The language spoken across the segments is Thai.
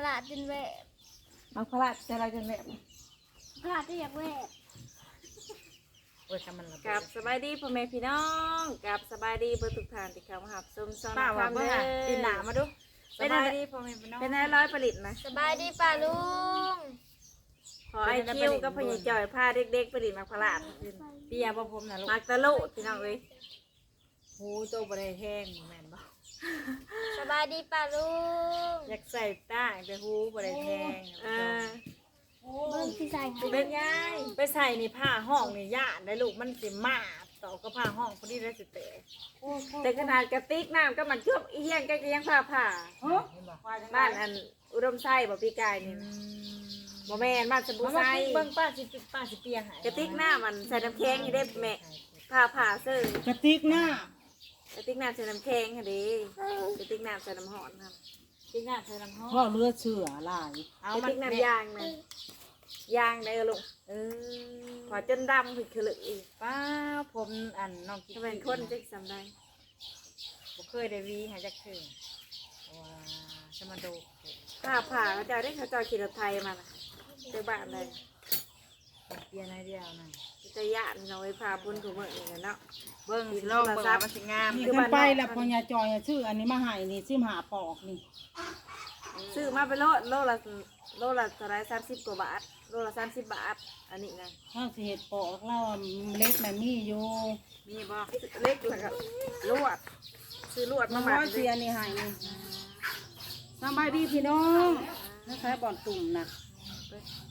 ตลาดจินแวะมักพระแต่เราจะแบบตลาดที่อยากแวะโอ้ยทำมันระเบิกับดสบายดีพ่อแม่พี่น้องกับสบายดีเบอร์ทุกท่านที่เข้ามาหับชมซ้อนป้าว่าทำเบิ่งเด้อะตีนหนามาดูสบายดีพ่อแม่พี่น้องเป็นไงร้อยผลิตนะสบายดีป่าลุงขอไอคิวกับพญาจ่อยพาเด็กๆผลิตมาพลาดเปียบ่ผมน่ะลูกมักตะลุพี่น้องเอ้ยหูโตบ่ได้แห้งแม่นบ่ สบายดีป่าลุงอยากใส่ตาแต่หูบ่ได้แห้งเออเบิ้งที่ใส่เป็นไงไปใส่นี่ผ้าห้องนี่ย่านได้ลูกมันสิมาต่อก็ผ้าห้องพอดีได้สิเตะแต่ขนาดกระติกน้ำก็มันจุบอีเหี้ยงก็ยังผ่าผ่าเห็นบ่บ้านอันอุดมไส้บ่พี่กายนี่บ่แม่นบ้านสบู่มาไส้เบิ่งป้าสิป้าสิเปียให้กระติกน้ำมันใส่น้ำแข็งอยู่ได้แม่ผ่าผ่าซื้อกระติกหน้า กระติกน้ำใส่น้ำแข็งค่ะดิกระติกน้ำใส่น้ำหอนครับจริงอะใส่น้ำห้องพ่อเลือดเชื่อหลายเอากระมันติกน้ำยางนะยางได้ลูกเออขอจนดำผิดคือเลยอีกป้าผมอันน้องกิ๊กจะเป็นคนจะสำได้บ่เคยได้วีหาจักคือว่าจะมาดูผ่าผ่าเขาจะได้เขาจะขี่รถไทยมาน่ะเจอบ้านเลย เปียในเดียวนั่นจะยานเราไปพาบุญถูกเมื่ออย่างเนาะเบิ่งสิลองเบิ่งว่ามันสิงามนี่คือขึ้บ้านนไปนอกแล้วพญาจอยอะชื่ออันนี้มาให้นี่ชื่อหาปอกนี่ซื้อมาเป็นโลโลละโลละเท่าไรสามสิบกว่าบาทโลละสามสิบบาทอันนี้นะข้าวสิเห็ดปอกแล้วอะเล็กมันมีอยู่มีบ่เล็กแล้วก็ลวดซื้อลวดมัมานหมัร้กอยเลเสียยนี่ให้นี่สบายดีพี่น้องนะคะบ่อนตุ่มนะข้างล่าง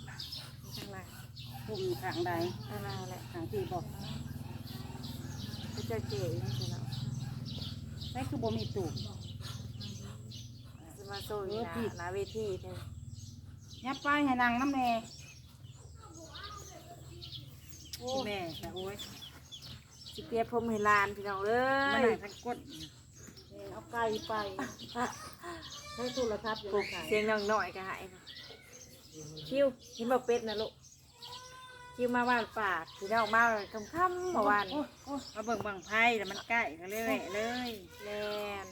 ตุ่มข้างใดข้างล่างแหละข้างที่บอกก็จะเจ๋งใช่เนาะนั่นคือบ่มีตุ่มจะมาโซ่อยู่หน้าหน้าเวทีเนี่ยยับไปให้นางน้ำแน่แม่แต่โอ้ยสิเปียพรมให้ลานพี่น้องเอ้มันยไหนทั้งกดเอาไก่ไปใช้โทรทัศน์อยู่ปลุกขายเสียงน้องหน่อยก็หายไปคิวเห็นบอกเป็ดนะลูก คิวมาบ้านปากพี่น้องมาคำค่ำๆเมื่อวานโอ้ยโอ้ยมาเบิ่งบังไพ่แล้วมันใกล้ก็เลยแหวะเลยแลน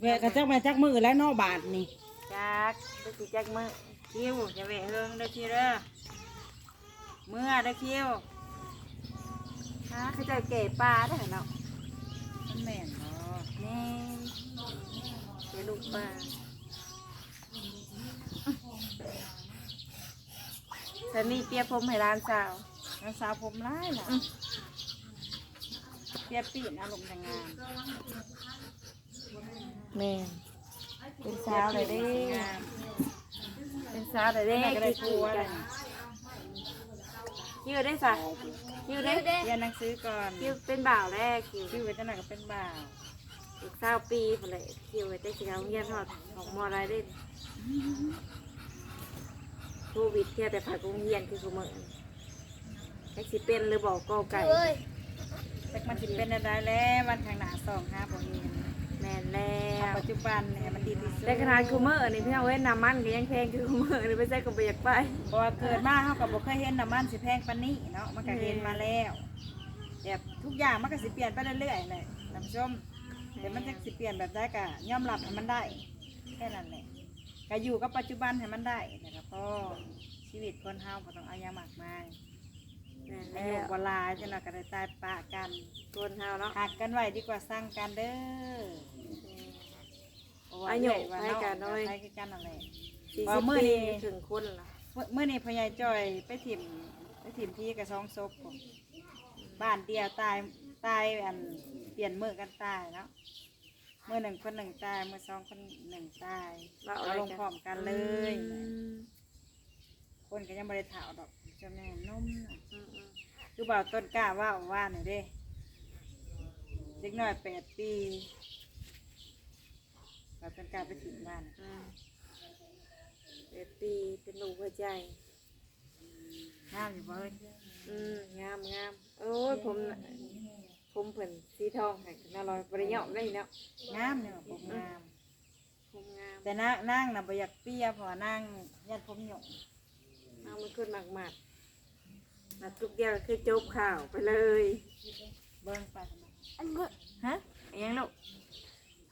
แวะกระจักมาจักมือแล้วเนอบาทนี่จักไปสิจักมือคิวอย่าแหวะเฮิงเด้อคิวเด้อเมื่อเด้อคิวฮะเขาจะเก๋ปลาได้เหรอเนาะมันแม่นบ่แม่เก๋ลูกปลา แต่นี่เปียพรมให้ร้านสาวน้องสาวผมร้ายน่ะเปียปีนอารมณ์แต่งงานแม่เป็นสาวเลยเด้งามเป็นสาวเลยเด้แม่ก็ได้คิกลัววเลกัยนคิวได้สักคิวได้เด้เรียนหนังสือก่อนคิวเป็นบ่าวแรกคิวคิวไว้จังไหนก็เป็นบ่าวอีกเศร้าปีพอเลยคิวไว้ได้สิเอาเงียนทอดของมอไรได้ โควิดเที่ยวแต่ผักกงเยียนคือกูเมือแท็กสิเป็นหรือบอกกอไก่เอ้ยแต่มันสิเป็นอะไรแล้ววันข้างหน้าสองห้าบ่เห็นแม่นแล้เอาวปัจจุบันเนี่ยมันดีที่สุดแต่ขนาดคูเมอร์นี่พี่เอาไว้น้ำมันก็ยังแพงคือคูเมอร์นี่ไม่ใช่ก็ไปอยากไปเพราะว่าเกิดมาเขาก็บ่เคยเห็นน้ำมันสิแพงปานนี้เนาะมันก็เห็นมาแล้วแบบทุกอย่างมันก็สิเปลี่ยนไปเรื่อยๆเลยท่านผู้ชมแต่มันจะสิเปลี่ยนแบบได้ก็ยอมรับให้มันได้แค่นั้นแหละ ก็อยู่กับปัจจุบันให้มันได้แต่ก็พอชีวิตคนเฮาบ่ต้องเอาอยางมากมายแม่นอาแล้ยุวเวลาจะน่ะก็ได้ตายปะกันคนเฮาเนาะหักกันไว้ดีกว่าสร้างกันเด้อเพราะว่าอายุเรื่ว่าให้กันเนาะให้คือกันนั่นแหละสี่ว่าสิบมื้อปีนี้ถึงคนละเมื่อเมื่อนี้พญายจอยไปถิ่มไปถิ่มที่กับสองศพผมบ้านเดียวตายตายอันเปลี่ยนมือกันตายเนาะเมื่อหนึ่งคนหนึ่งตายเมื่อสองคนหนึ่งตายเอาลงพร้อมกันเลยอืมคนก็ยังบริถาวดอกเจ้าแม่นุ่มน่ะอืมอืมคือบ่าวต้นกล้าว่าว่าหน่อยเด้เด็กน้อยแปดปีบ่าวต้นกล้าไปถิ่มบ้านอืมเจ็ดปีเป็นลูกหัวใจห้ามอยู่บ่เฮ้ยอืมงามงามโอ้ยผมน่ะ ผมเพิ่นสีทองให้น่าลอยบริยอมได้เนาะงามเนี่ยผมงาม ผมงามแต่นางนางน่ะบ่อยากเปี้ยเพราะว่านางยัดผมหยงเอามันขึ้นมากมากๆมาทุกเดียวก็คือจบข่าวไปเลยเบิ้งไปทำไมอันเบิ่งฮะอิหยังลูก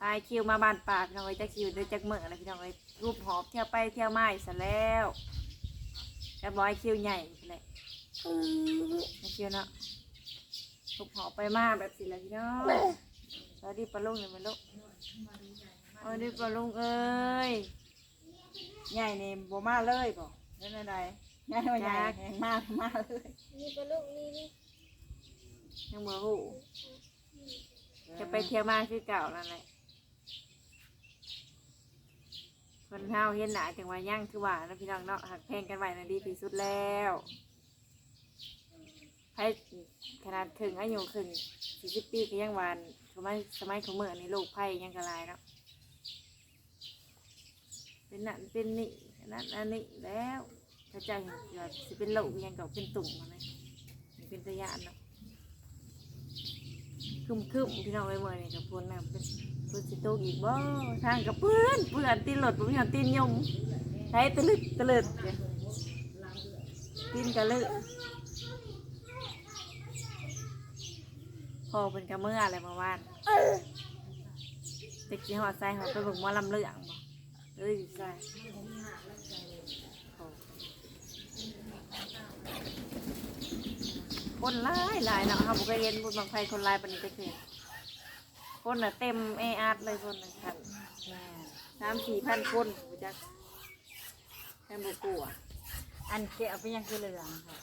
พายคิวมาบ้านปากพี่น้องไว้ยจักคิวเด้อจักเมื่ออะไรพี่น้องไว้ยรูปหอบเที่ยวไปเที่ยวมาอีกซะแล้วแต่บอยคิวใหญ่ไปเลยไม่คิวเนาะ รูปหอบไปมาแบบสิละพี่น้องสวัสดีปลาลุงเลยมันลูกสวัสดีปลาลุงเอ้ยใหญ่นี่บ่มาเลยบ่นั่นอะไรใหญ่ว่าใหญ่แหงมามาเลยนี่ปลาลูกนี่นี่ยังบ่หูจะไปเที่ยวมาคือเก่านั่นแหละคนเฮาเห็นหนาจังว่ายั่งคือว่าแล้วพี่น้องเนาะหักแพงกันไว้นั่นดีที่สุดแล้ว ให้ขนาดถึงอายุถึงสี่สิบปีก็ยังหวานสมัยสมัยของเมื่อนี่ลูกไผ่ยังกระลายเนาะเป็นนั่นเป็นนี่อันนั่นอันนี้แล้วถ้าใจเห็นว่าสิเป็นลูกยังกับเป็นตุ่มมาเลยเป็นตะยานเนาะคึมคึมพี่น้องไว้เมื่อนี่กับพนน่ะเป็นปืนสิโตกอีกบ่ทางกับเพื่อนเพื่อนตีนหลดผมอยากตีนยมใช้ตะลึดตะลึดตีนกะลึด พอเป็นกระเมื่ออะไรมาว่านเด็กที่หอดใส่หอดไปเบิ่งหมอลำเลืองบ่เอ้ยใส่คนหลายหลายเนาะเขาบอกเย็นบุญบางไฟคนหลายปานนี้จะคือคนน่ะเต็มเออาดเลยคนน่ะคันสามสี่พันคนบูจักแค่บุกลัวอันเกี่ยวไปยังคือเหลืองค่ะ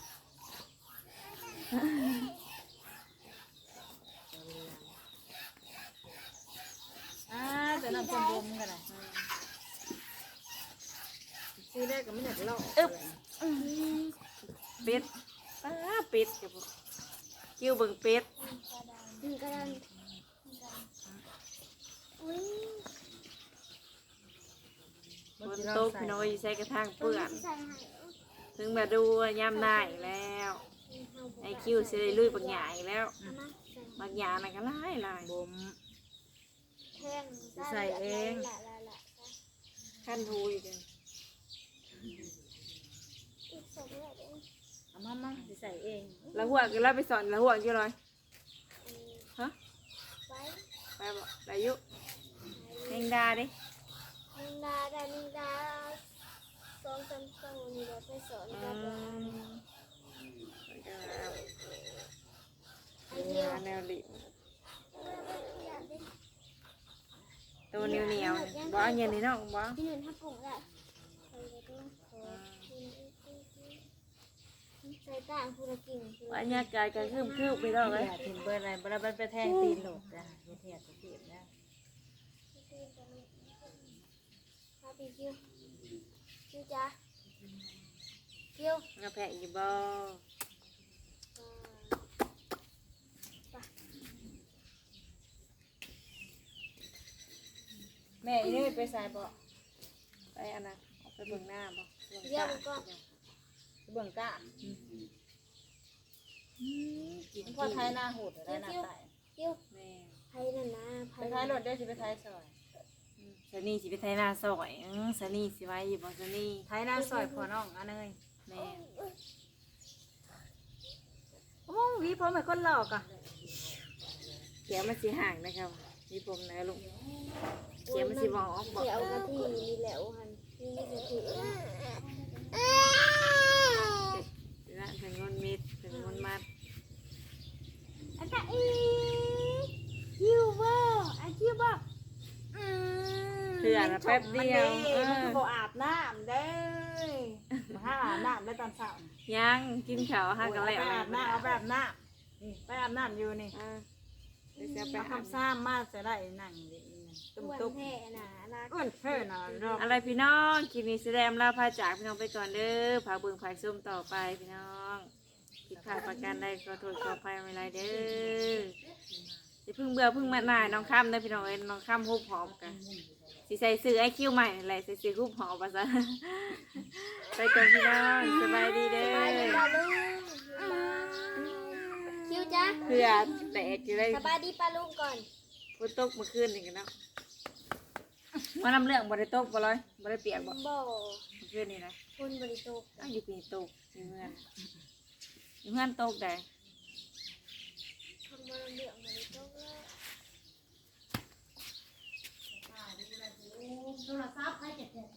อ่าแต่ น้ำส้มบมกันนะซื้อได้ก็ไม่อยากลอกอึ๊บเป็ดป้าเป็ดกับคิวเบิ่งเป็ดถึงกระดันอุ้ยฝนตกพี่น้อยใส่กระทั่งเปื้อนใส่ให้ถึงมาดูยามหน้าอีกแล้วไอคิวสิได้ลุยปักหยาอีกแล้วเอามาใส่ปักหยานั่นก็หลายหลายบม แท่งใส่เอง ละละละละขั้นทูอีกเลยอีกสองแบบเองเอามามาสิใส่เองแล้วหัวก็เราไปสอนแล้วหัวกี่ร้อยอันนี้ฮะไว้ไปบอกอายุแมงดาดินินดาดานินดาสองสามสองนี่เราไปสอนอืกับมไอเดียว แนวดิ ตัวเหนียวเหนียวๆบ่เอาเย็นนี่เนาะบ่พี่หนึ่งถ้าปลูกได้ใส่กระตุ้งใส่ต่างผู้ละกิ่งผู้บรละรยากาศก็คืมคืบไปแล้วเลยอย่าถึงเบอร์อะไรเบอร์มันไปแทงตีนหลกจ้ะอย่าเทียบตีนนะพาปีคิวคิวจ้าคิวงาแพะอยู่บ่ แม่อีนี่ไปใส่บ่ไปอันนั้นเอาไปเบิ่งหน้าบ่เบิ่งเดี๋ยวตามันก็เบิ่งก้ากินพ่อไทยหน้าหูดได้หน้าใต้คิวแม่ไผ่นั่นนะไผ่ไปไทยรถได้สิไปไทยซอยสนีสิไปไทยหน้าซอยอื้อสนีสิไว้อยู่บ่สนีไทยหน้าซอยพ่อน้องอันเนยแม่โอ้วีผมเป็นคนหลอกอะเขียวมันสิห่างนะครับมีผมนะลุง เขียมันสิบอกบ่เดี๋ยวกะทินี่แหล้วหันนี่กะทิละถึงงนมิดถึงงนมัดอันตะอีคิวบ่อันคิวบ่อืมเถื่อนแป๊บเดียวมันคือบ่อาบน้ำเด้มาหาอาบน้ำได้ตอนเช้ายังกินข้าวห้ากันไปแล้วอาบน้ำเอาไปอาบน้ำนี่ไปอาบน้ำอยู่นี่เออเดี๋ยวจะไปไปอาบทำซ้ำมาจะได้นั่งอยู่นี่ ตุ้มอ้วนตุ้มแท้น่ะรักอ้วนเท่นะรอบอะไรพี่น้องคลิปนี้แสดงลาพาจากพี่น้องไปก่อนเด้อพาเบิ่งผายส้มต่อไปพี่น้องผิดพลาดประการใดขอโทษขออภัยไม่ไรเด้ออย่าเพิ่งเบื่อเพิ่งมาหน่ายน้องข้ามเด้อพี่น้องเอ้ยน้องข้ามฮุบหอมกันสิใส่ซื้อไอคิวใหม่อะไรใส่ซื้อฮุบหอมภาษาไปก่อนพี่น้องสบายดีเด้สบายดีอป่ะลุงคิวจ้าเพื่อแตกจะได้สบายดีป่ะลุงก่อน ฝนตกมาขึ้นนนี่กันเนาะมานำเรื่องบริด้ตกบ่เลยบริเปียกบ่บ่มาขึ้นนนี่นะคุณบริด้ตกอ้าวอยู่ปีตกอยู่เฮืนอยู่เฮือนตกได้มานำเรื่องบริด้ตกโทรศัพท์ให้เจ็ดเจ็ด